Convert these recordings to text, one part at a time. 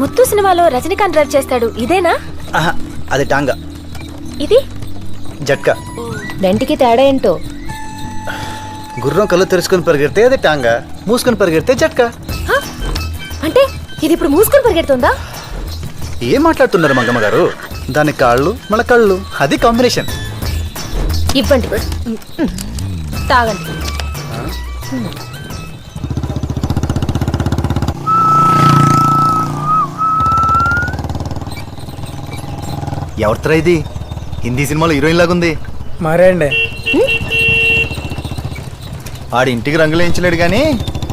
ముత్తు సినిమాలో రజనీకాంత్ డ్రైవ్ చేస్తాడు. ఇదేనా? ఆహా, అది టాంగా. ఇది? జట్కా. రెంటికి తేడా ఏంటో? గుర్రం కళ్ళు తెరుచుకొని పరిగెడితే అది టాంగా మూసుకొని పరిగెడితే జట్కా. హ? అంటే ఇది ఇప్పుడు మూసుకొని పరిగెడుతుందా? ఏం మాట్లాడుతున్నారు మంగమ్మ గారు? దాని కాళ్ళు మన కళ్ళు అది కాంబినేషన్. ఇవ్వండి. తాగండి. ఎవరితరా ఇది? హిందీ సినిమాలో హీరోయిన్ లాగుంది. మరే అండి. ఆడి ఇంటికి రంగులు వేయించలేడు కానీ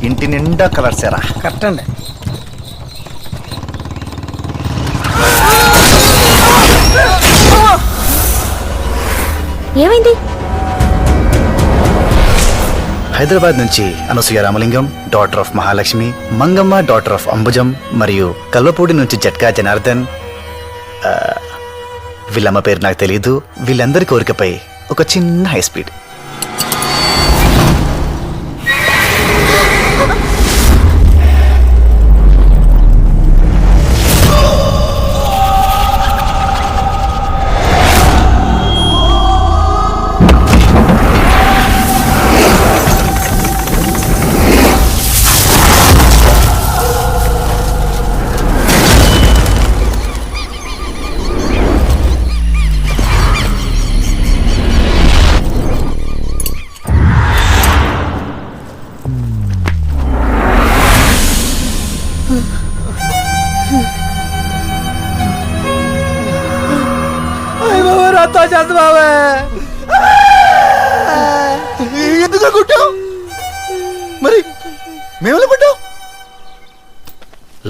ఇంటి నిండా కలర్సేరా కరెక్ట్ అండి. ఏమైంది? హైదరాబాద్ నుంచి Anasuya Ramalingam daughter of Mahalakshmi Mangamma daughter of Ambujam మరియు కల్వపూడి నుంచి జట్కా జనార్దన్ ఆ, వీళ్ళమ్మ పేరు నాకు తెలియదు వీళ్ళందరి కోరికపై ఒక చిన్న హై స్పీడ్.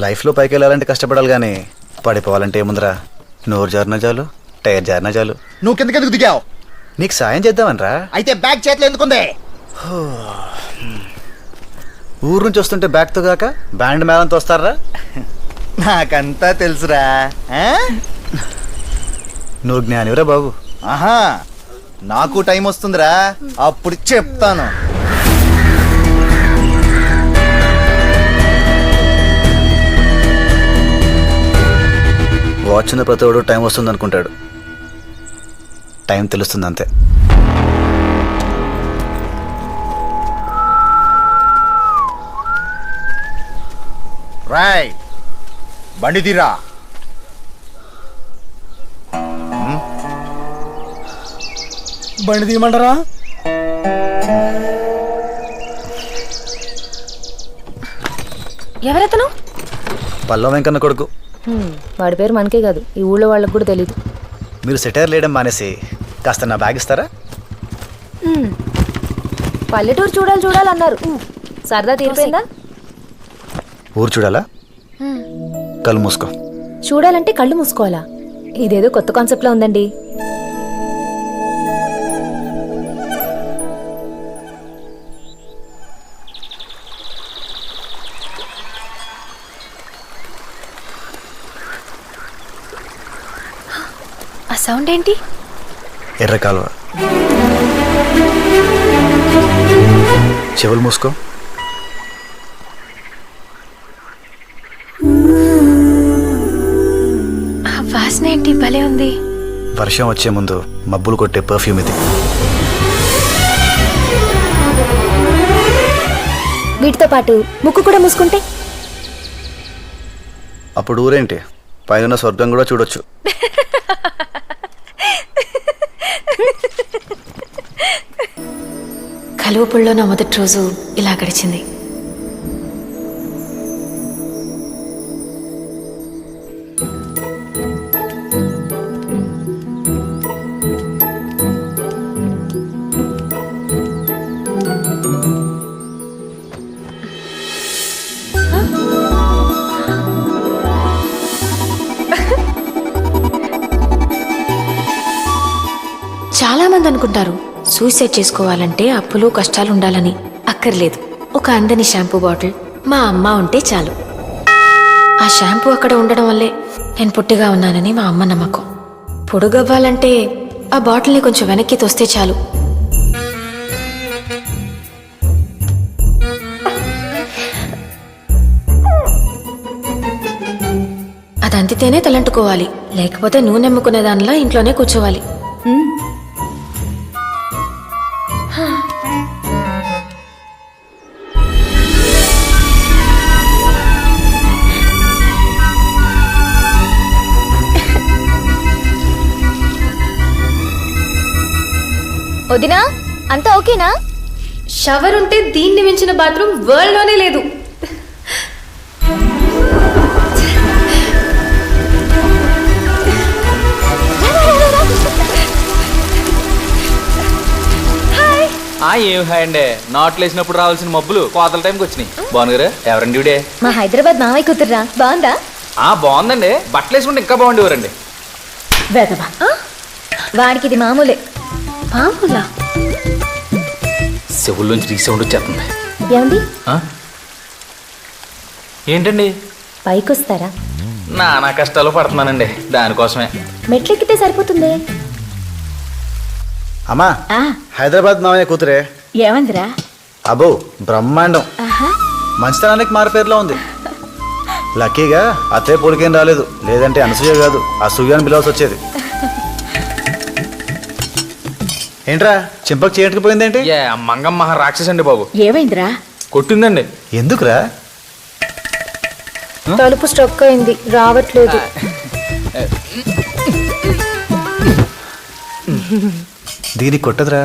లైఫ్లో పైకి వెళ్ళాలంటే కష్టపడాలి కానీ పడిపోవాలంటే ఏముందిరా? నోరు జారిన చాలు టైర్ జారిన చాలు నువ్వు కిందకెందుకు దిగావు? నీకు సాయం చేద్దామనరా. అయితే బ్యాగ్ చేతిలో ఎందుకుంది? ఊరు నుంచి వస్తుంటే బ్యాగ్తో కాక బ్యాండ్ మేళంతో వస్తారా నాకంతా తెలుసురా? నువ్వు జ్ఞానివరా బాబు. ఆహా నాకు టైం వస్తుందిరా అప్పుడు చెప్తాను. వాచ్ ఉన్న ప్రతివాడు టైం వస్తుంది అనుకుంటాడు. టైం తెలుస్తుంది అంతే. రాయ్ బండి తీరా. బండి తీయమంటారా? ఎవరతను? పల్లవ వెంకన్న కొడుకు. వాడి పేరు మనకే కాదు ఈ ఊళ్ళో వాళ్ళకి కూడా తెలియదు మీరు సెటైర్ లేయడం మానేసి కాస్త నా బ్యాగ్ ఇస్తారా? పల్లెటూరు చూడాలి చూడాలన్నారు సరదా తీరిపోయిందా? ఊరు చూడాలా? కళ్ళు మూసుకో. చూడాలంటే కళ్ళు మూసుకోవాలా? ఇదేదో కొత్త కాన్సెప్ట్ లా ఉందండి. సౌండ్ ఏంటి? ఎర్ర కాలువ చెవులు మూసుకో. ఆ వాసన ఏంటి? భలే ఉంది. వర్షం వచ్చే ముందు మబ్బులు కొట్టే పర్ఫ్యూమ్ ఇది. వీటితో పాటు ముక్కు కూడా మూసుకుంటే? అప్పుడు ఊరేంటి? పైన స్వర్గం కూడా చూడొచ్చు. కలువపుల్లో నా మొదటి రోజు ఇలా గడిచింది. చాలా మంది అనుకుంటారు సూసైడ్ చేసుకోవాలంటే అప్పులు కష్టాలు ఉండాలని అక్కర్లేదు. ఒక అందని షాంపూ బాటిల్ మా అమ్మ ఉంటే చాలు. ఆ షాంపూ అక్కడ ఉండడం వల్లే నేను పొట్టిగా ఉన్నానని మా అమ్మ నమ్మకం. పొడుగవ్వాలంటే ఆ బాటిల్ని కొంచెం వెనక్కి తోస్తే చాలు. అది అందితేనే తలంటుకోవాలి. లేకపోతే నూనె అమ్ముకునే దానిలా ఇంట్లోనే కూర్చోవాలి. అంతా ఓకేనా? షవర్ ఉంటే దీన్ని మించిన బాత్రూమ్ వరల్డ్లోనే లేదు ఆ ఏం హాయ్ అండి నాట్లు వేసినప్పుడు రావాల్సిన మబ్బులు కోతల టైంకి వచ్చినాయి. బాగున్నారా ఎవరండి ఇవిడే? మా హైదరాబాద్ మామయ్య కూతుర్రా. బాగుందా? ఆ బాగుందండి. బట్టలు వేసుకుంటే ఇంకా బాగుండేవారండి. వేదవా వాడికి ఇది మామూలే. మామూలా? చెవుల్లోంచి రీసౌండ్ వచ్చేస్తుంది. ఏమండి? ఆ? ఏంటండి? పైకొస్తారా? నానా కష్టాలు పడుతున్నానండి. దానికోసమే. మెట్లెక్కితే సరిపోతుంది? అమ్మా ఆ, హైదరాబాద్ మామయ్య కూతురే. ఏమందిరా? అబో బ్రహ్మాండం. మంచితనానికి మారుపేరులో ఉంది. లక్కీగా అత్తయ్య పోలికేం రాలేదు. లేదంటే అనసూయ కాదు. అసూయ అని పిలవాల్సి వచ్చేది. ఏంట్రా చింపకు చేయట్టుకుపోయిందేంటి ఏ మంగమ్మ మహా రాక్షస్ అండి బాబు. ఏమైందిరా? కొట్టిందండి. ఎందుకురా? తలుపు స్ట్రక్ అయింది రావట్లేదు. దీనికి కొట్టదురా.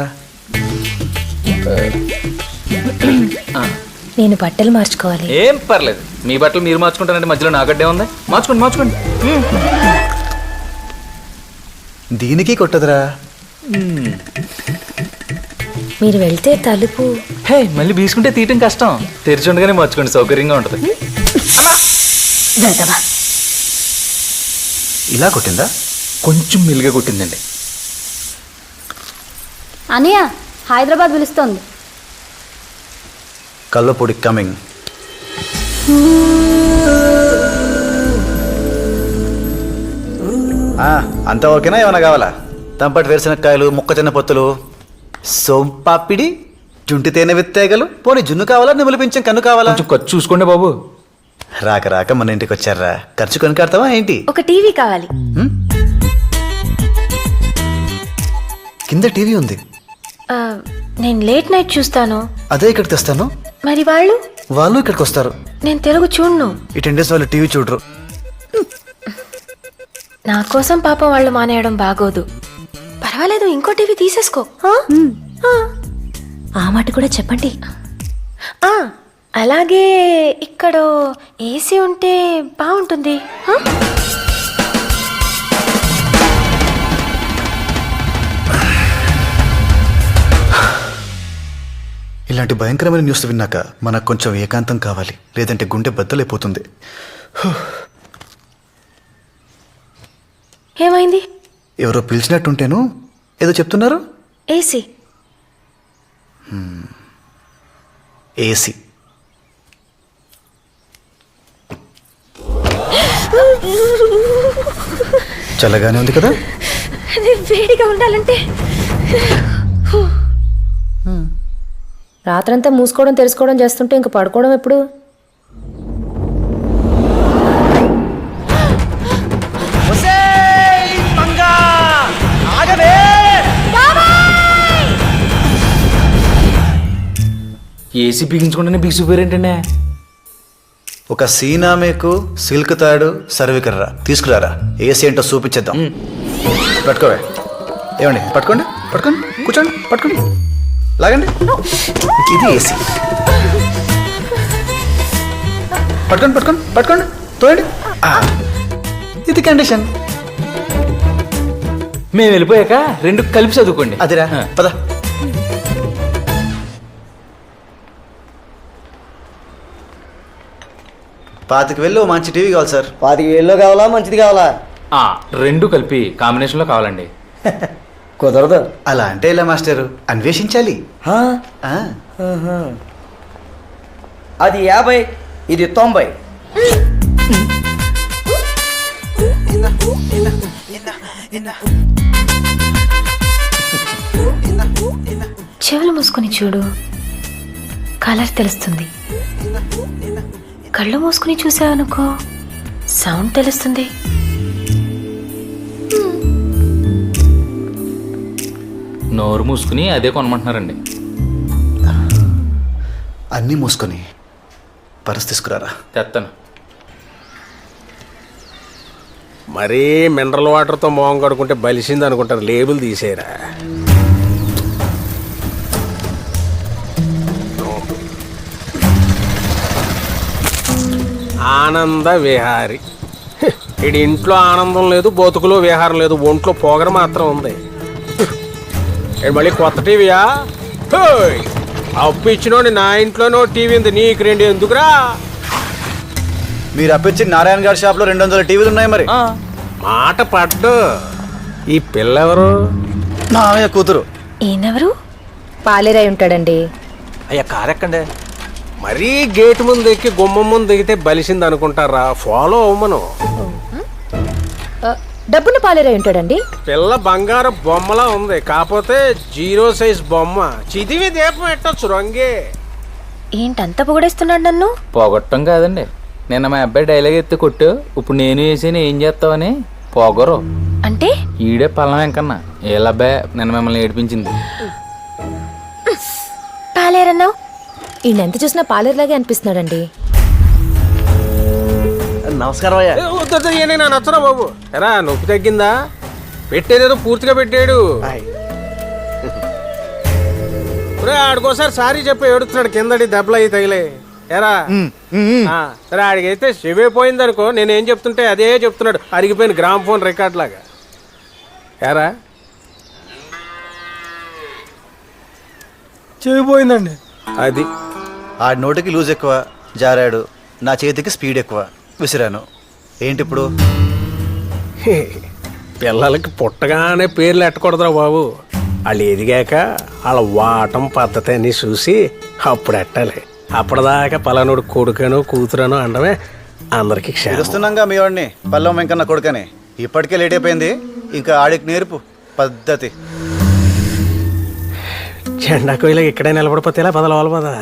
నేను బట్టలు మార్చుకోవాలి. ఏం పర్లేదు. మీ బట్టలు మీరు మార్చుకుంటారంటే మధ్యలో నాగడ్డే ఉంది. మార్చుకోండి మార్చుకోండి. దీనికి కొట్టదురా. మీరు వెళ్తే తలుపు. హే మళ్ళీ బీసుకుంటే తీయటం కష్టం. తెరిచి ఉండగానే మార్చుకోండి సౌకర్యంగా ఉంటుంది. వేదవా ఇలా కొట్టిందా? కొంచెం మెల్లిగా కొట్టిందండి. అనయ్య హైదరాబాద్ పిలుస్తోంది. కల్లపొడి కమింగ్. ఆ, అంతా ఓకేనా? ఏమైనా కావాలా? తంపటి వేరుశనక్కాయలు మొక్కజొన్న పొత్తులు సోంపాపిడి జుంటి తేనె విత్తేగలు. పోనీ జున్ను కావాలా నిములు పింఛం కన్ను కావాలా? కొంచెం ఖర్చు చూసుకోండి బాబు. రాక రాక మన ఇంటికి వచ్చారా? ఖర్చు కొనుకాడతావా ఏంటి? ఒక టీవీ కావాలి. హ్మ్? కింద టీవీ ఉంది. ఆ, నేను లేట్ నైట్ చూస్తాను. అదే ఇక్కడికి తెస్తాను. మరి వాళ్ళు? వాళ్ళు ఇక్కడికి వస్తారు. నేను తెలుగు చూడను. ఈ టెన్ డేస్ వాళ్ళు టీవీ చూడరు. నా కోసం పాపం వాళ్ళు మానేయడం బాగోదు. పర్వాలేదు ఇంకో టీవీ తీసేసుకో. ఆ? ఆ. ఆ మాట కూడా చెప్పండి. ఆ, అలాగే ఇక్కడ ఏసీ ఉంటే బాగుంటుంది. ఆ? ఇలాంటి భయంకరమైన న్యూస్ విన్నాక మనకు కొంచెం ఏకాంతం కావాలి. లేదంటే గుండె బద్దలైపోతుంది. ఏమైంది? ఎవరో పిలిచినట్టుంటేను ఏదో చెప్తున్నారు? ఏసీ. ఏసీ. చల్లగానే ఉంది కదా? అది వేడిగా ఉండాలంటే. రాత్రంతా మూసుకోవడం తెలుసుకోవడం చేస్తుంటే ఇంక పడుకోవడం ఎప్పుడు? ఏసీ బిగించుకుంటేనే బిగిసిపోయారేంటండి ఒక సీనామేకు సిల్క్ తాడు సర్వికర్రా. తీసుకురారా. ఏసీ ఏంటో చూపించేద్దాం. పట్టుకోవే. ఏమండి? పట్టుకోండి. పట్టుకోండి. కూర్చోండి. పట్టుకోండి. లాగండి. ఇది ఏసీ. పట్టుకోండి పట్టుకోండి పట్టుకోండి. తోయండి. ఆ, ఇది కండిషన్. మేము వెళ్ళిపోయాక రెండు కలిపి చదువుకోండి. అదిరా. పద. పాతికి వెళ్ళి మంచి టీవీ కావాలి సార్. పాతిక వేల్లో కావాలా మంచిది కావాలా? ఆ, రెండు కలిపి కాంబినేషన్లో కావాలండి. కుదరదు. అలా అంటే ఇలా మాస్టర్? అన్వేషించాలి. హా? ఆ, ఆహా. అది యాభై ఇది తొంభై. చెవులు మూసుకొని చూడు. కలర్ తెలుస్తుంది. కళ్ళు మూసుకుని చూసావనుకో సౌండ్ తెలుస్తుంది. నోరు మూసుకుని అదే కొనమంటున్నారండి. అన్నీ మూసుకొని పరిస్థితి తీసుకురారా? తెత్తను. మరీ మినరల్ వాటర్తో మోహం కడుకుంటే బలిసింది అనుకుంటారు లేబుల్ తీసేరా ఆనంద విహారి ఈడి ఇంట్లో ఆనందం లేదు బతుకులో విహారం లేదు ఒంట్లో పొగర మాత్రం ఉంది. ఈడు మళ్ళీ కొత్త టీవీయా! అప్పు ఇచ్చినోడి నా ఇంట్లోనో టీవీ ఉంది నీకు రెండు ఎందుకురా? మీరు అప్పించి నారాయణ గారి షాప్లో రెండు వందల టీవీలు ఉన్నాయి మరి. మాట పడ్డు. ఈ పిల్ల ఎవరు నాయ కూతురు. ఈయనెవరు? పాలేరై ఉంటాడండి. అయ్యా కారెక్కండి. మరీ గేట్ ముందు ఎక్కి గుమ్మం ముందు ఎక్కితే బలిసింది అనుకుంటారా? ఫాలో అవ్వమను డబ్బును పాలేరై ఉంటాడండి? పిల్ల బంగారు బొమ్మలా ఉంది. కాకపోతే జీరో సైజ్ బొమ్మ. చిదివి దీపం ఎట్టొచ్చు రంగే. ఏంటంత పొగడేస్తున్నాడు నన్ను? పోగొట్టం కాదండి. నిన్న మా అబ్బాయి డైలాగ్ ఎత్తి కొట్టు. ఇప్పుడు నేను వేసాను ఏం చేస్తావని? పోగరు. అంటే? ఈడే పల్లం వెంకన్న. ఏలబ్బాయి నిన్న మిమ్మల్ని ఏడిపించింది. పాలేరన్నావు? ఈయన ఎంత చూసినా పాలేరులాగే అనిపిస్తున్నాడండి. నమస్కారం అయ్యా. ఏ, వద్దు, వద్దు, ఈయన నా నచ్చరా బాబు. ఎరా నొప్పి తగ్గిందా? పెట్టేదేదో పూర్తిగా పెట్టాడు. ఒరే, ఆడికోసారి సారీ చెప్పి ఏడుస్తున్నాడు. కిందడి దెబ్బలు అయి తగిలే. ఎరా. ఆ, సరే ఆడికైతే శివే పోయిందనుకో నేనేం చెప్తుంటే అదే చెప్తున్నాడు. అరిగిపోయిన గ్రామ్ ఫోన్ రికార్డ్ లాగా. ఎరా. చెవిపోయిందండి. అది. ఆ నోటికి లూజ్ ఎక్కువ జారాడు. నా చేతికి స్పీడ్ ఎక్కువ. విసిరాను. ఏంటి ఇప్పుడు? పిల్లలకి పుట్టగానే పేర్లు ఎట్టకూడదురా బాబు. వాళ్ళు ఎదిగాక వాళ్ళ వాటం పద్ధతి అని చూసి అప్పుడు ఎట్టాలి. అప్పటిదాకా పలానోడు కొడుకనో కూతురనో అనడమే అందరికి క్షేమం. పిలుస్తున్నాగా మీ వాడిని? పల్లం వెంకన్న కొడుకని. ఇప్పటికే లేట్ అయిపోయింది. ఇంకా ఆడికి నేర్పు. పద్ధతి. చెండా కోయిలా ఇక్కడే నిలబడిపోతే ఇలా బదలవాలి పదా